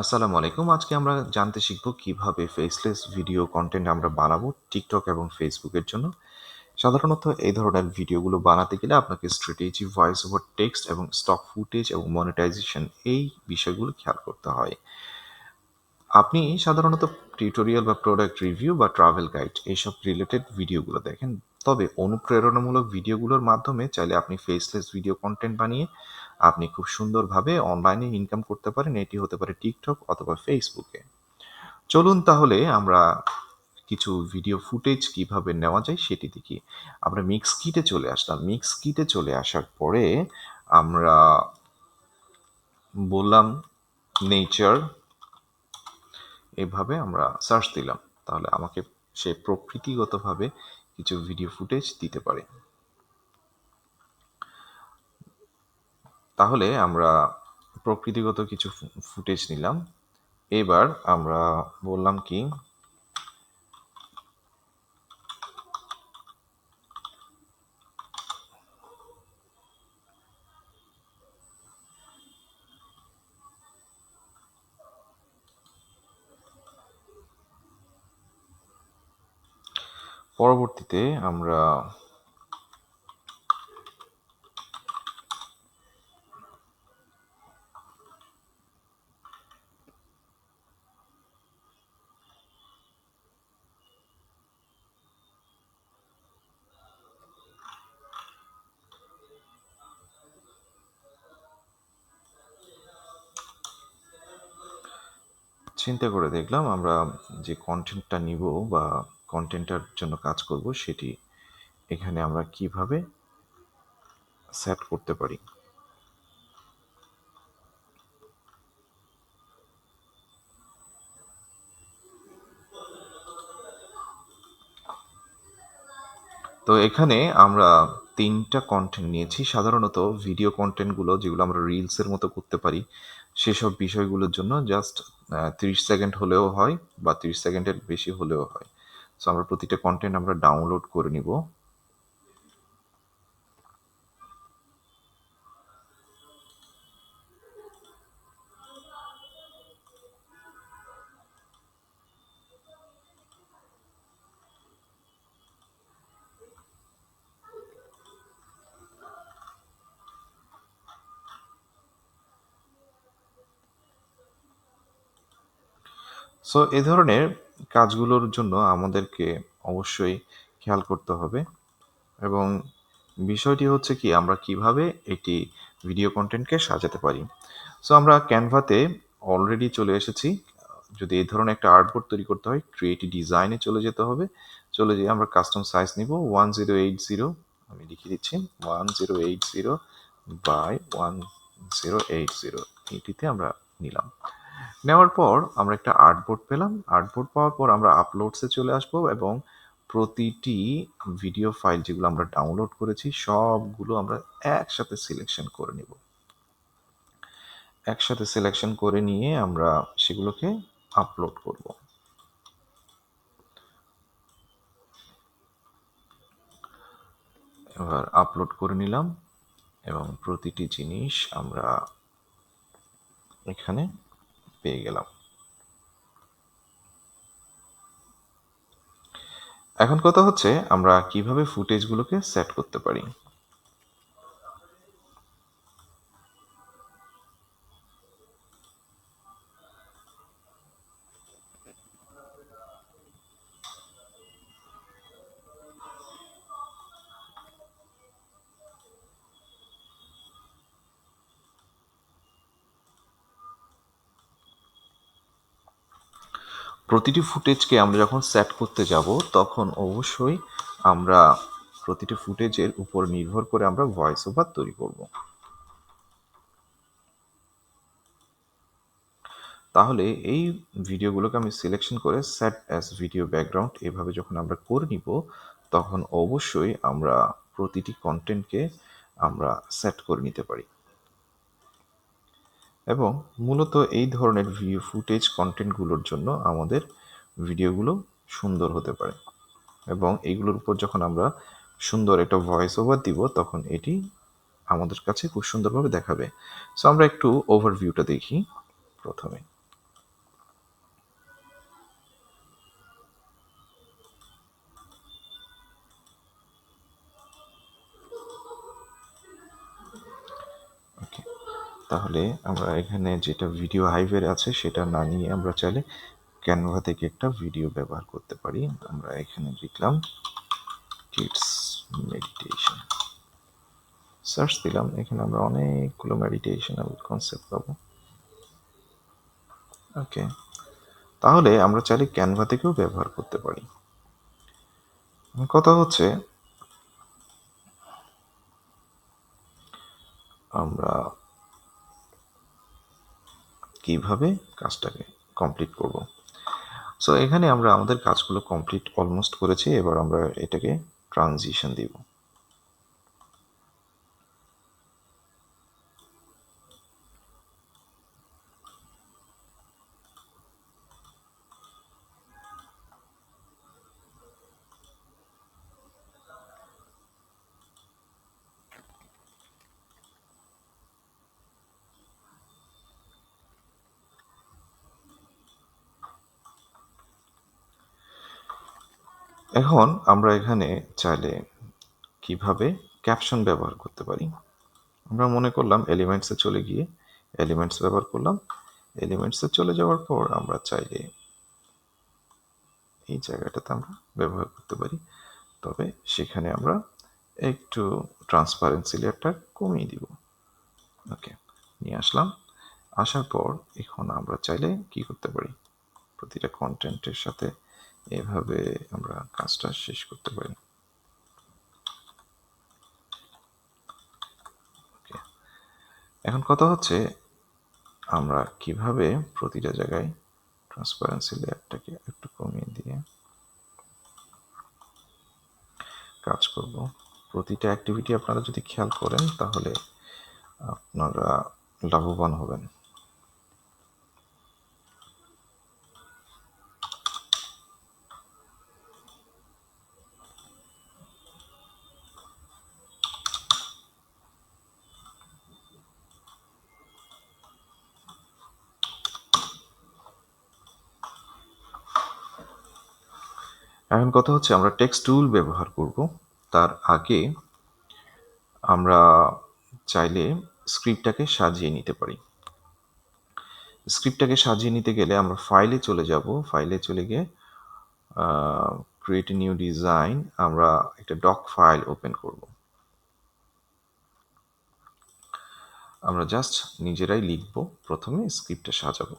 আসসালামু আলাইকুম। আজকে আমরা জানতে শিখব কীভাবে ফেসলেস ভিডিও কনটেন্ট আমরা বানাবো টিকটক এবং ফেসবুকের জন্য। সাধারণত এই ধরনের ভিডিওগুলো বানাতে গেলে আপনাকে স্ট্র্যাটেজি, ভয়েস ওভার টেক্সট এবং স্টক ফুটেজ এবং মনিটাইজেশন এই বিষয়গুলো খেয়াল করতে হয়। আপনি সাধারণত টিউটোরিয়াল বা প্রোডাক্ট রিভিউ বা ট্রাভেল গাইড এইসব রিলেটেড ভিডিওগুলো দেখেন। তবে অনুপ্রেরণামূলক ভিডিওগুলোর মাধ্যমে চাইলে আপনি ফেসলেস ভিডিও কনটেন্ট বানিয়ে আপনি খুব সুন্দরভাবে অনলাইনে ইনকাম করতে পারেন। এটি হতে পারে টিকটক অথবা ফেসবুকে চলুন তাহলে আমরা কিছু ভিডিও ফুটেজ কীভাবে নেওয়া যায় সেটি দেখি। আমরা মিক্স কিটে চলে আসলাম। মিক্স কিটে চলে আসার পরে আমরা বললাম নেচার এভাবে আমরা সার্চ দিলাম। তাহলে আমাকে সে প্রকৃতিগতভাবে কিছু ভিডিও ফুটেজ দিতে পারে। তাহলে আমরা প্রকৃতিগত কিছু ফুটেজ নিলাম। এবার আমরা বললাম কি পরবর্তীতে আমরা চিন্তা করে দেখলাম আমরা যে কন্টেন্টটা নিব বা কন্টেন্টটার জন্য কাজ করব সেটি এখানে আমরা কীভাবে সেট করতে পারি। তো এখানে আমরা তিনটা কন্টেন্ট নিয়েছি। সাধারণত ভিডিও কন্টেন্টগুলো যেগুলো আমরা রিলসের মতো করতে পারি সেসব বিষয়গুলোর জন্য জাস্ট তিরিশ সেকেন্ড হলেও হয় বা তিরিশ সেকেন্ডের বেশি হলেও হয়। সো আমরা প্রতিটা কন্টেন্ট আমরা ডাউনলোড করে নিব। সো এ ধরনের কাজগুলোর জন্য আমাদেরকে অবশ্যই খেয়াল করতে হবে এবং বিষয়টি হচ্ছে কি, আমরা কীভাবে একটি ভিডিও কন্টেন্টকে সাজাতে পারি। সো আমরা ক্যানভাতে অলরেডি চলে এসেছি। যদি এই ধরনের একটা আর্টবোর্ড তৈরি করতে হয় ক্রিয়েটিভ ডিজাইনে চলে যেতে হবে। চলে যেয়ে আমরা কাস্টম সাইজ নিব ওয়ান জিরো এইট জিরো আমি লিখে দিচ্ছি one zero eight zero by one zero eight zero এটিতে আমরা নিলাম। নেওয়ার পর আমরা একটা আর্টবোর্ড পেলাম। আর্টবোর্ড পাওয়ার পর আমরা আপলোডসে চলে আসব এবং প্রতিটি ভিডিও ফাইল যেগুলো আমরা ডাউনলোড করেছি, সবগুলো আমরা একসাথে সিলেকশন করে নিব। একসাথে সিলেকশন করে নিয়ে আমরা সেগুলোকে আপলোড করব। এবার আপলোড করে নিলাম এবং প্রতিটি জিনিস আমরা এখানে পেয়ে গেলাম। এখন কথা হচ্ছে আমরা কীভাবে ফুটেজগুলোকে সেট করতে পারি। প্রতিটি ফুটেজকে আমরা যখন সেট করতে যাব, তখন অবশ্যই আমরা প্রতিটি ফুটেজের উপর নির্ভর করে আমরা ভয়েস ওভার তৈরি করব। তাহলে এই ভিডিওগুলোকে আমি সিলেকশন করে সেট অ্যাজ ভিডিও ব্যাকগ্রাউন্ড এভাবে যখন আমরা করে নিব, তখন অবশ্যই আমরা প্রতিটি কন্টেন্টকে আমরা সেট করে নিতে পারি। এবং মূলত এই ধরনের ভিডিও ফুটেজ কন্টেন্টগুলোর জন্য আমাদের ভিডিওগুলো সুন্দর হতে পারে। এবং এইগুলোর উপর যখন আমরা সুন্দর একটা ভয়েস ওভার দিব, তখন এটি আমাদের কাছে খুব সুন্দরভাবে দেখাবে। সো আমরা একটু ওভারভিউটা দেখি প্রথমে। তাহলে আমরা এখানে যেটা ভিডিও হাইভের আছে, সেটা না নিয়ে আমরা চাইলে ক্যানভা থেকে একটা ভিডিও ব্যবহার করতে পারি। আমরা এখানে লিখলাম কিডস মেডিটেশন সার্চ দিলাম, এখানে আমরা অনেকগুলো মেডিটেশনাল কনসেপ্ট পাবো। ওকে তাহলে আমরা চাইলে ক্যানভা থেকেও ব্যবহার করতে পারি। কথা হচ্ছে, আমরা কীভাবে কাজটাকে কমপ্লিট করব। সো এখানে আমরা আমাদের কাজগুলো কমপ্লিট অলমোস্ট করেছি, এবার আমরা এটাকে ট্রানজিশন দিব। এখন আমরা এখানে চাইলে কীভাবে ক্যাপশন ব্যবহার করতে পারি? আমরা মনে করলাম এলিমেন্টসে চলে গিয়ে এলিমেন্টস ব্যবহার করলাম। এলিমেন্টসে চলে যাওয়ার পর আমরা চাইলে এই জায়গাটাতে আমরা ব্যবহার করতে পারি। তবে সেখানে আমরা একটু ট্রান্সপারেন্সি লেয়ারটা কমিয়ে দিব। ওকে নিয়ে আসলাম। আসার পর এখন আমরা চাইলে কি করতে পারি? প্রতিটা কন্টেন্টের সাথে এভাবে আমরা কাজটা শেষ করতে পারি। এখন কথা হচ্ছে আমরা কীভাবে প্রতিটা জায়গায় ট্রান্সপারেন্সি লেয়ারটাকে একটু কমিয়ে দিয়ে কাজ করব। প্রতিটা অ্যাক্টিভিটি আপনারা যদি খেয়াল করেন, তাহলে আপনারা লাভবান হবেন। এখন কথা হচ্ছে আমরা টেক্সট টুল ব্যবহার করব। তার আগে আমরা চাইলে স্ক্রিপ্টটাকে সাজিয়ে নিতে পারি। স্ক্রিপ্টটাকে সাজিয়ে নিতে গেলে আমরা ফাইলে চলে যাব। ফাইলে চলে গিয়ে ক্রিয়েট নিউ ডিজাইন আমরা একটা ডক ফাইল ওপেন করব। আমরা জাস্ট নিজেরাই লিখব। প্রথমে স্ক্রিপ্টটা সাজাবো।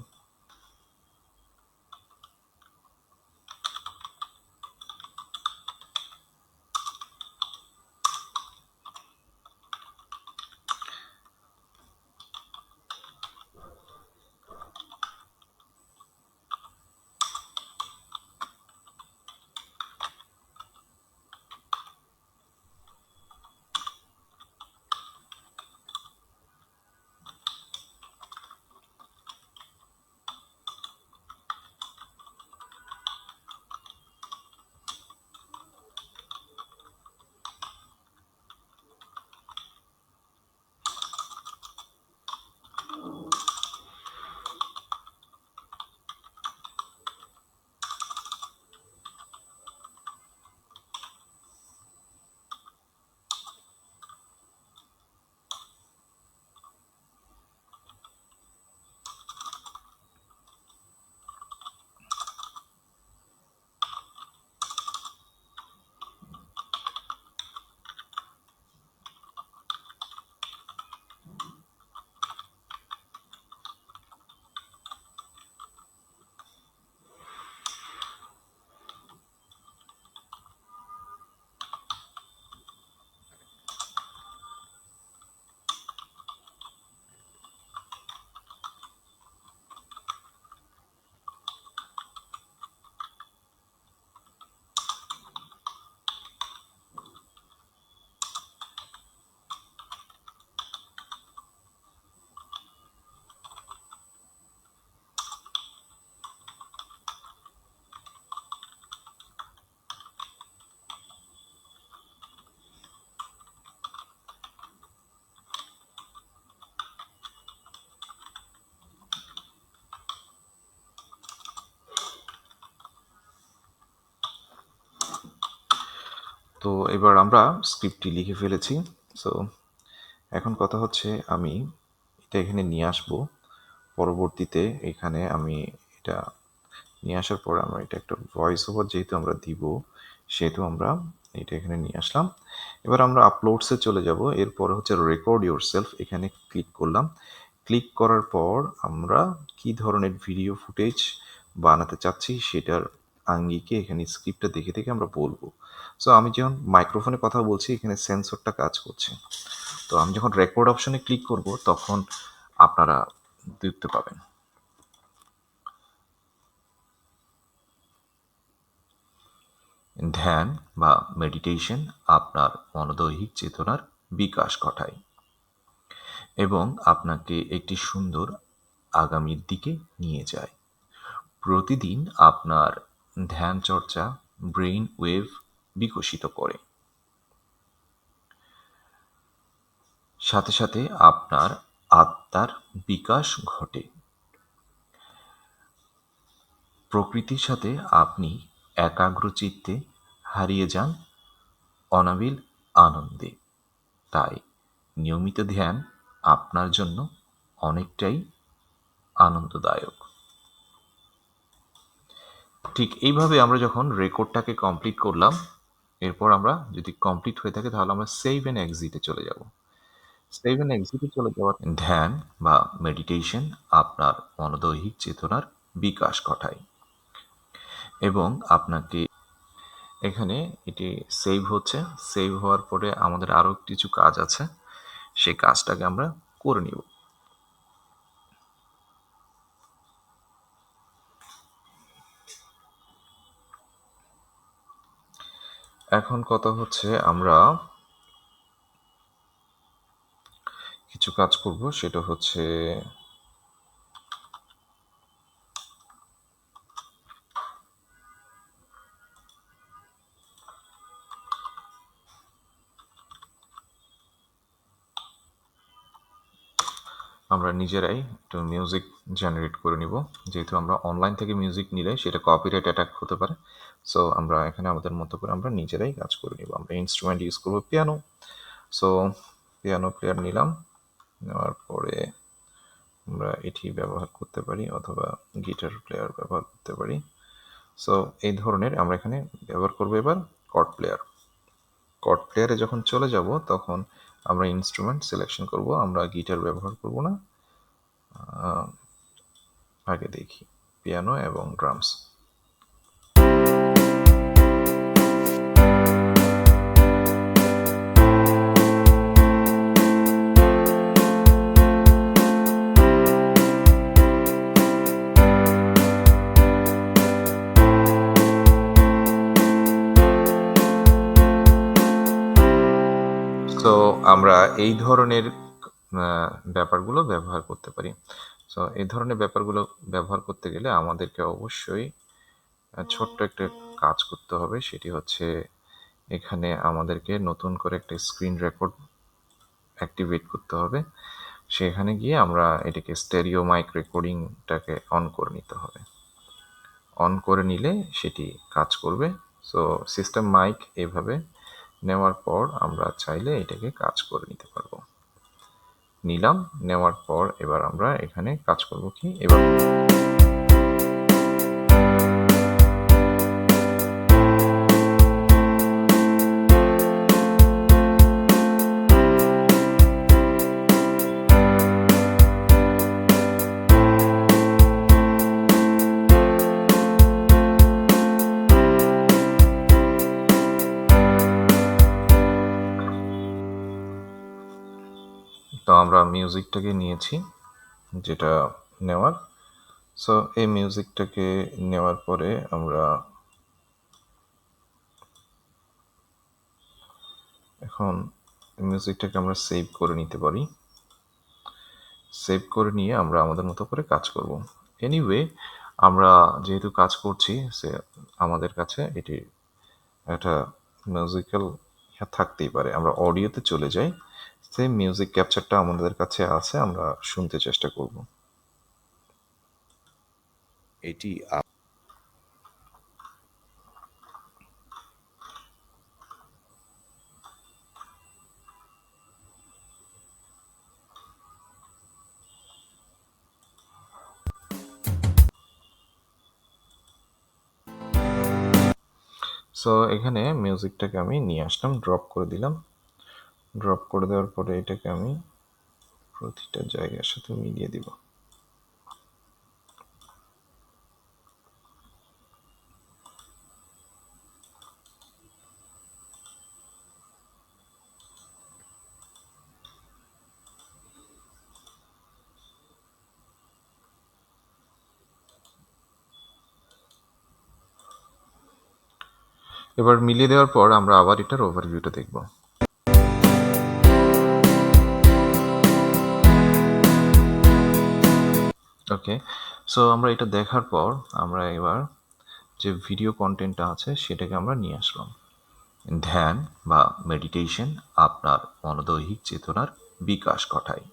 তো এবার আমরা স্ক্রিপ্টটি লিখে ফেলেছি। সো এখন কথা হচ্ছে আমি এটা এখানে নিয়ে আসব। পরবর্তীতে এখানে আমি এটা নিয়ে আসার পর আমরা এটা একটা ভয়েস ওভার যেহেতু আমরা দিব, সেহেতু আমরা এটা এখানে নিয়ে আসলাম। এবার আমরা আপলোডসে চলে যাব। এরপর হচ্ছে রেকর্ড ইউর সেলফ এখানে ক্লিক করলাম। ক্লিক করার পর আমরা কি ধরনের ভিডিও ফুটেজ বানাতে চাচ্ছি সেটার আঙ্গিকে এখানে স্ক্রিপ্টটা দেখে দেখে আমরা বলব। সো আমি যখন মাইক্রোফোনে কথা বলছি, এখানে সেন্সরটা কাজ করছে। তো আমি যখন রেকর্ড অপশনে ক্লিক করব, তখন আপনারা দেখতে পাবেন। ধ্যান বা মেডিটেশন আপনার মনোদৈহিক চেতনার বিকাশ ঘটায়। এবং আপনাকে একটি সুন্দর আগামীর দিকে নিয়ে যায়। প্রতিদিন আপনার ধ্যান চর্চা ব্রেইন ওয়েভ বিকশিত করে। সাথে সাথে আপনার আত্মার বিকাশ ঘটে। প্রকৃতির সাথে আপনি একাগ্রচিত্তে হারিয়ে যান অনাবিল আনন্দে। তাই নিয়মিত ধ্যান আপনার জন্য অনেকটাই আনন্দদায়ক। ঠিক এইভাবে আমরা যখন রেকর্ডটাকে কমপ্লিট করলাম, এরপর আমরা যদি কমপ্লিট হয়ে থাকে তাহলে আমরা সেভ অ্যান্ড এক্সিটে চলে যাব। সেভ অ্যান্ড এক্সিটে চলে যাওয়ার ধ্যান বা মেডিটেশন আপনার মনোদৈহিক চেতনার বিকাশ ঘটায়। এবং আপনাকে এখানে এটি সেভ হচ্ছে। সেভ হওয়ার পরে আমাদের আরও কিছু কাজ আছে। সেই কাজটাকে আমরা করে নিব। এখন কথা হচ্ছে আমরা কিছু কাজ করব, সেটা হচ্ছে আমরা নিজেরাই একটু মিউজিক জেনারেট করে নিব। যেহেতু আমরা অনলাইন থেকে মিউজিক নিলে সেটা কপিরাইট অ্যাটাক হতে পারে। সো আমরা এখানে আমাদের মতো করে আমরা নিজেরাই কাজ করে নিব। আমরা ইনস্ট্রুমেন্ট ইউজ করব পিয়ানো সো পিয়ানো প্লেয়ার নিলাম। নেওয়ার পরে আমরা এটি ব্যবহার করতে পারি অথবা গিটার প্লেয়ার ব্যবহার করতে পারি। সো এই ধরনের আমরা এখানে ব্যবহার করব এবার কর্ড প্লেয়ার কর্ড প্লেয়ারে যখন চলে যাব, তখন আমরা ইনস্ট্রুমেন্ট সিলেকশন করব। আমরা গিটার ব্যবহার করব না। আগে দেখি। পিয়ানো এবং ড্রামস তো আমরা এই ধরনের ব্যাপারগুলো ব্যবহার করতে পারি। সো এই ধরনের ব্যাপারগুলো ব্যবহার করতে গেলে আমাদেরকে অবশ্যই ছোট্ট একটা কাজ করতে হবে। সেটি হচ্ছে এখানে আমাদেরকে নতুন করে একটা স্ক্রিন রেকর্ড অ্যাক্টিভেট করতে হবে। সেখানে গিয়ে আমরা এটাকে স্টেরিও মাইক রেকর্ডিংটাকে অন করে নিতে হবে। অন করে নিলে সেটি কাজ করবে। সো সিস্টেম মাইক এভাবে নেওয়ার পর আমরা চাইলে এটাকে কাজ করে নিতে পারব। নিলাম, নেওয়ার পর এবার আমরা এখানে কাজ করব কি? এবার মিউজিকটাকে নিয়েছি, যেটা নেওয়ার। সো এই মিউজিকটাকে নেওয়ার পরে আমরা এখন মিউজিকটাকে আমরা সেভ করে নিতে পারি। সেভ করে নিয়ে আমরা আমাদের মতো করে কাজ করব। এনিওয়ে আমরা যেহেতু কাজ করছি, সে আমাদের কাছে এটি একটা মিউজিক্যাল থাকতেই পারে। আমরা অডিওতে চলে যাই। সেম মিউজিক ক্যাপচারটা আমাদের কাছে আছে আমরা শুনতে চেষ্টা করব। এটি সো এখানে মিউজিকটাকে আমি নিয়ে আসলাম ড্রপ করে দিলাম। ড্রপ করে দেওয়ার পরে এটাকে আমি প্রতিটা জায়গার সাথে মিলিয়ে দিব। এবার মিলিয়ে দেওয়ার পর আমরা আবার এটার ওভারভিউটা দেখব। ওকে? সো আমরা এটা দেখার পর আমরা এবার যে ভিডিও কন্টেন্টটা আছে সেটাকে আমরা নিয়ে আসলাম। ধ্যান বা মেডিটেশন আপনার মনোদৈহিক চেতনার বিকাশ ঘটায়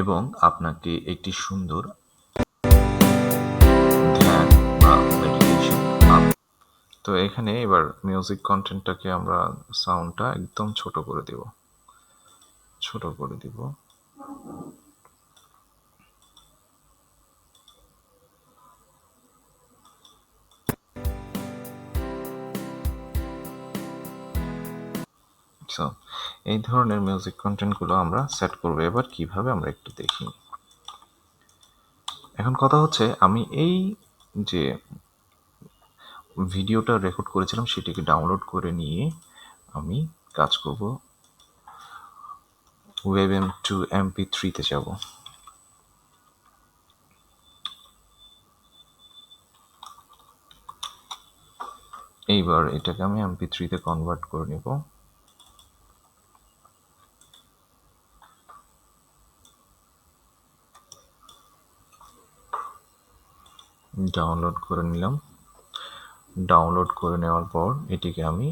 এবং আপনাকে একটি সুন্দর ধ্যান তো এখানে এবার মিউজিক কন্টেন্টটাকে আমরা সাউন্ডটা একদম ছোট করে দেব। ছোট করে দিব। এই ধরনের মিউজিক কন্টেন্টগুলো আমরা সেট করব। এবার কীভাবে আমরা একটু দেখি। এখন কথা হচ্ছে, আমি এই যে ভিডিওটা রেকর্ড করেছিলাম, সেটিকে ডাউনলোড করে নিয়ে আমি কাজ করব। ওয়েব এম টু এমপি থ্রিতে যাব। এইবার এটাকে আমি এমপি থ্রিতে কনভার্ট করে নেব। ডাউনলোড করে নিলাম। ডাউনলোড করে নেওয়ার পর এটিকে আমি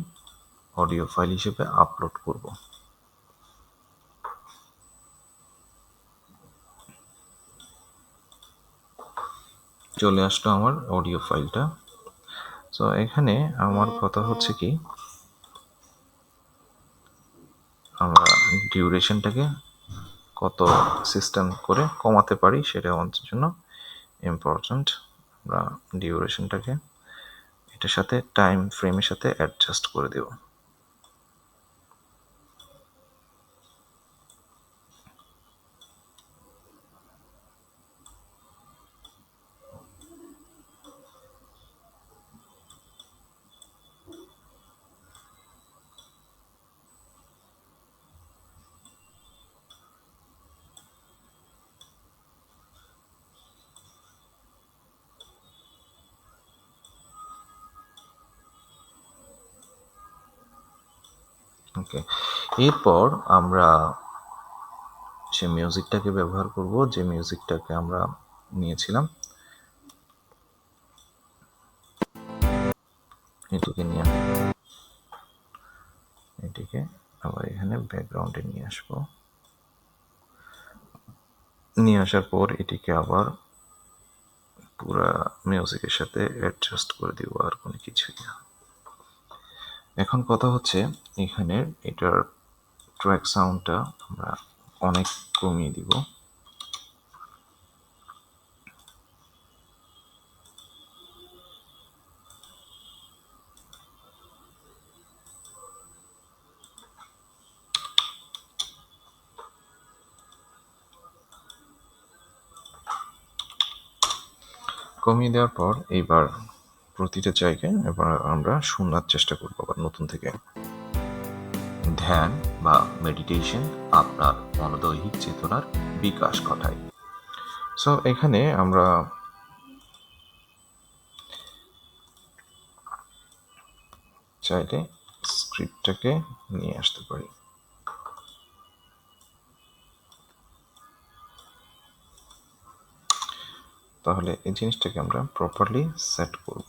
অডিও ফাইল হিসেবে আপলোড করব। চলে আসলো আমার অডিও ফাইলটা তো এখানে আমার কথা হচ্ছে কি, আমরা ডিউরেশনটাকে কত সিস্টেম করে কমাতে পারি সেটা আমাদের জন্য ইম্পর্ট্যান্ট আমরা ডিউরেশনটাকে এটার সাথে টাইম ফ্রেমের সাথে অ্যাডজাস্ট করে দেব। ওকে এরপর আমরা সে মিউজিকটাকে ব্যবহার করব, যে মিউজিকটাকে আমরা নিয়েছিলাম, এটিকে নিয়ে এটিকে আবার এখানে ব্যাকগ্রাউন্ডে নিয়ে আসব। নিয়ে আসার পর এটিকে আবার পুরা মিউজিকের সাথে অ্যাডজাস্ট করে দিব, আর কোনো কিছুই না। এখন কথা হচ্ছে এখানে এটার ট্র্যাক সাউন্ডটা আমরা অনেক কমিয়ে দিব। কমিয়ে দেওয়ার পর এইবার প্রতিটা জায়গায় এবার আমরা শোনার চেষ্টা করব আবার নতুন থেকে। ধ্যান বা মেডিটেশন আপনার মনোদৈহিক চেতনার বিকাশ ঘটায়। সো এখানে আমরা চাইলে স্ক্রিপ্টটাকে নিয়ে আসতে পারি। তাহলে এই জিনিসটাকে আমরা প্রপারলি সেট করব।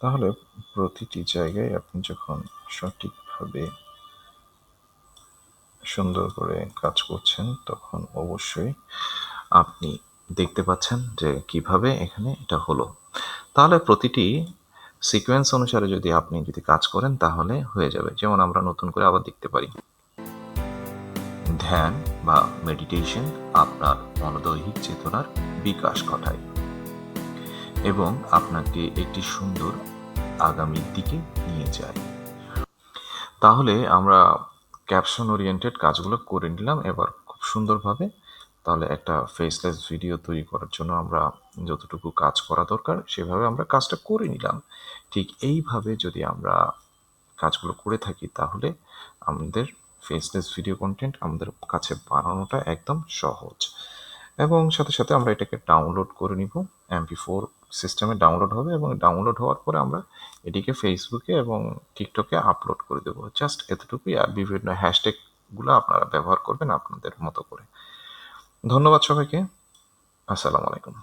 তাহলে প্রতিটি জায়গায় আপনি যখন সঠিকভাবে সুন্দর করে কাজ করছেন, তখন অবশ্যই আপনি দেখতে পাচ্ছেন যে কীভাবে এখানে এটা হলো। তাহলে প্রতিটি সিকোয়েন্স অনুসারে যদি আপনি যদি কাজ করেন, তাহলে হয়ে যাবে। যেমন আমরা নতুন করে আবার দেখতে পারি। ধ্যান বা মেডিটেশন আপনার মনোদৈহিক চেতনার বিকাশ ঘটায়। এবং আপনাকে একটি সুন্দর আগামীর দিকে নিয়ে যায়। তাহলে আমরা ক্যাপশন ওরিয়েন্টেড কাজগুলো করে নিলাম। এবার খুব সুন্দরভাবে তাহলে একটা ফেসলেস ভিডিও তৈরি করার জন্য আমরা যতটুকু কাজ করা দরকার সেভাবে আমরা কাজটা করে নিলাম। ঠিক এইভাবে যদি আমরা কাজগুলো করে থাকি তাহলে আমাদের ফেসলেস ভিডিও কন্টেন্ট আমাদের কাছে বানানোটা একদম সহজ। এবং সাথে সাথে আমরা এটাকে ডাউনলোড করে নিব। এমপি ফোর সিস্টেমে ডাউনলোড হবে এবং ডাউনলোড হওয়ার পরে আমরা এটিকে ফেসবুকে এবং টিকটকে আপলোড করে দেবো। জাস্ট এতটুকুই, আর বিভিন্ন হ্যাশট্যাগুলো আপনারা ব্যবহার করবেন আপনাদের মতো করে। ধন্যবাদ সবাইকে। আসসালামু আলাইকুম।